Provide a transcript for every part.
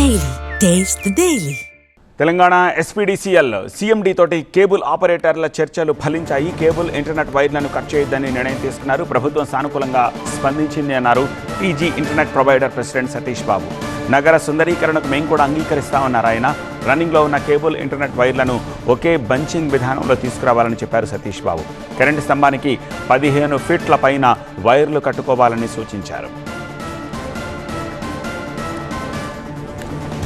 Daily taste daily Telangana SPDCL CMD తోటి cable ఆపరేటర్ల చర్చలు ఫలించాయి. కేబుల్ ఇంటర్నెట్ వైర్లను కట్ చేయొద్దని నిర్ణయం తీసుకున్నారు. ప్రభుత్వం సానుకూలంగా స్పందించింది అన్నారు TG internet provider president Satish Babu. నగర సుందరీకరణకు మేము కూడా అంగీకరిస్తామన్నారు ఆయన. రన్నింగ్లో ఉన్న కేబుల్ ఇంటర్నెట్ వైర్లను ఒకే బంచింగ్ విధానంలో తీసుకురావాలని చెప్పారు సతీష్ బాబు. కరెంటు స్తంభానికి పదిహేను ఫీట్ల పైన వైర్లు కట్టుకోవాలని సూచించారు.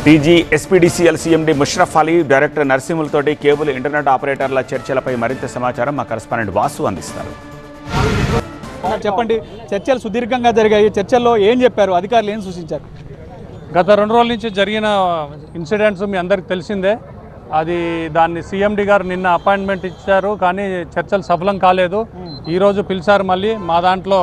TG SPDCL CMD Musharraf Ali director నర్సింహులతోటి cable internet ఆపరేటర్ల చర్చలపై మరింత సమాచారం మా కరెస్పాండెంట్ వాసు అందిస్తారు. చెప్పండి. చర్చలు సుదీర్ఘంగా జరిగాయి. చర్చల్లో ఏం చెప్పారు? అధికారులు ఏం సూచించారు? గత రెండు రోజుల నుంచి జరిగిన ఇన్సిడెంట్స్ మీ అందరికి తెలిసిందే. అది దాన్ని సీఎండి గారు నిన్న అపాయింట్మెంట్ ఇచ్చారు కానీ చర్చలు సఫలం కాలేదు. ఈరోజు పిలిచారు మళ్ళీ. మా దాంట్లో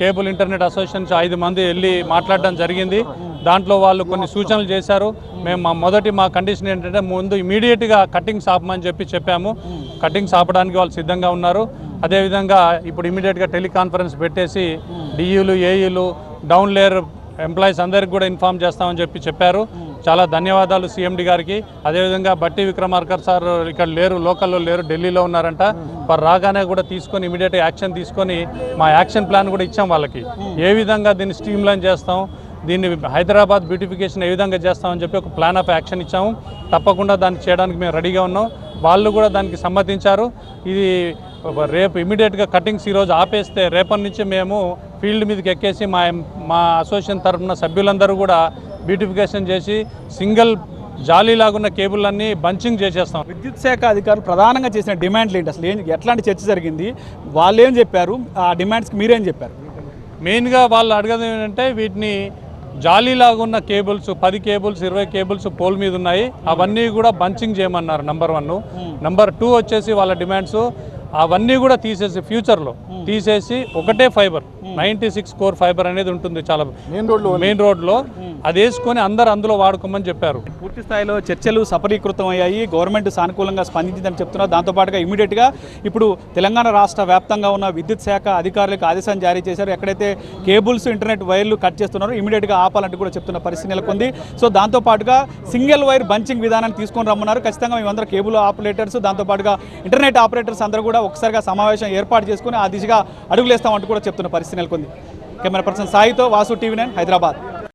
కేబుల్ ఇంటర్నెట్ అసోసియేషన్ ఐదు మంది వెళ్ళి మాట్లాడడం జరిగింది. దాంట్లో వాళ్ళు కొన్ని సూచనలు చేశారు. మేము మా మొదటి మా కండిషన్ ఏంటంటే ముందు ఇమీడియట్గా కటింగ్స్ ఆపమని చెప్పి చెప్పాము. కటింగ్స్ ఆపడానికి వాళ్ళు సిద్ధంగా ఉన్నారు. అదేవిధంగా ఇప్పుడు ఇమీడియట్గా టెలికాన్ఫరెన్స్ పెట్టేసి డిఈలు ఏఈలు డౌన్ లేయర్ ఎంప్లాయీస్ అందరికి కూడా ఇన్ఫామ్ చేస్తామని చెప్పి చెప్పారు. చాలా ధన్యవాదాలు సీఎండి గారికి. అదేవిధంగా బట్టి విక్రమార్కర్ సార్ ఇక్కడ లేరు లోకల్లో లేరు ఢిల్లీలో ఉన్నారంట. వారు రాగానే కూడా తీసుకొని ఇమీడియట్ యాక్షన్ తీసుకొని మా యాక్షన్ ప్లాన్ కూడా ఇచ్చాం వాళ్ళకి. ఏ విధంగా దీన్ని స్ట్రీమ్లైన్ చేస్తాం దీన్ని హైదరాబాద్ బ్యూటిఫికేషన్ ఏ విధంగా చేస్తామని చెప్పి ఒక ప్లాన్ ఆఫ్ యాక్షన్ ఇచ్చాము. తప్పకుండా దాన్ని చేయడానికి మేము రెడీగా ఉన్నాం. వాళ్ళు కూడా దానికి సమ్మతించారు. ఇది రేపు ఇమీడియట్గా కటింగ్స్ ఈరోజు ఆపేస్తే రేపటి నుంచి మేము ఫీల్డ్ మీదకి ఎక్కేసి మా మా అసోసియేషన్ తరఫున సభ్యులందరూ కూడా బ్యూటిఫికేషన్ చేసి సింగిల్ జాలీలాగున్న కేబుల్లన్నీ బంచింగ్ చేసేస్తాం. విద్యుత్ శాఖ అధికారులు ప్రధానంగా చేసిన డిమాండ్లు ఏంటి? అసలు ఏం ఎట్లాంటి చర్చ జరిగింది? వాళ్ళు ఏం చెప్పారు? ఆ డిమాండ్స్కి మీరేం చెప్పారు? మెయిన్గా వాళ్ళు అడగదు ఏంటంటే వీటిని జాలీలాగా ఉన్న కేబుల్స్ పది కేబుల్స్ ఇరవై కేబుల్స్ పోల్ మీద ఉన్నాయి. అవన్నీ కూడా బంచింగ్ చేయమన్నారు నంబర్ వన్ నంబర్ టూ వచ్చేసి వాళ్ళ డిమాండ్స్ అవన్నీ కూడా తీసేసి ఫ్యూచర్లో తీసేసి ఒకటే fibre ninety six core fibre అనేది ఉంటుంది చాలా. మెయిన్ రోడ్లో మెయిన్ రోడ్లో అది వేసుకొని అందరు అందులో వాడుకోమని చెప్పారు. పూర్తి స్థాయిలో చర్చలు సఫలీకృతం అయ్యాయి. గవర్నమెంట్ సానుకూలంగా స్పందించిందని చెప్తున్నారు. దాంతోపాటుగా ఇమీడియట్గా ఇప్పుడు తెలంగాణ రాష్ట్ర వ్యాప్తంగా ఉన్న విద్యుత్ శాఖ అధికారులకు ఆదేశాన్ని జారీ చేశారు. ఎక్కడైతే కేబుల్స్ ఇంటర్నెట్ వైర్లు కట్ చేస్తున్నారో ఇమీడియట్గా ఆపాలంటూ కూడా చెప్తున్న పరిస్థితి నెలకొంది. సో దాంతోపాటుగా సింగిల్ వైర్ బంచింగ్ విధానాన్ని తీసుకొని రమ్మన్నారు. ఖచ్చితంగా మేమందరం కేబుల్ ఆపరేటర్స్ దాంతోపాటుగా ఇంటర్నెట్ ఆపరేటర్స్ అందరూ కూడా ఒకసారిగా సమావేశం ఏర్పాటు చేసుకుని ఆ దిశగా అడుగులేస్తామంటూ కూడా చెప్తున్న పరిస్థితి నెలకొంది. కెమెరా పర్సన్ సాయితో వాసు టీవీ నైన్ హైదరాబాద్.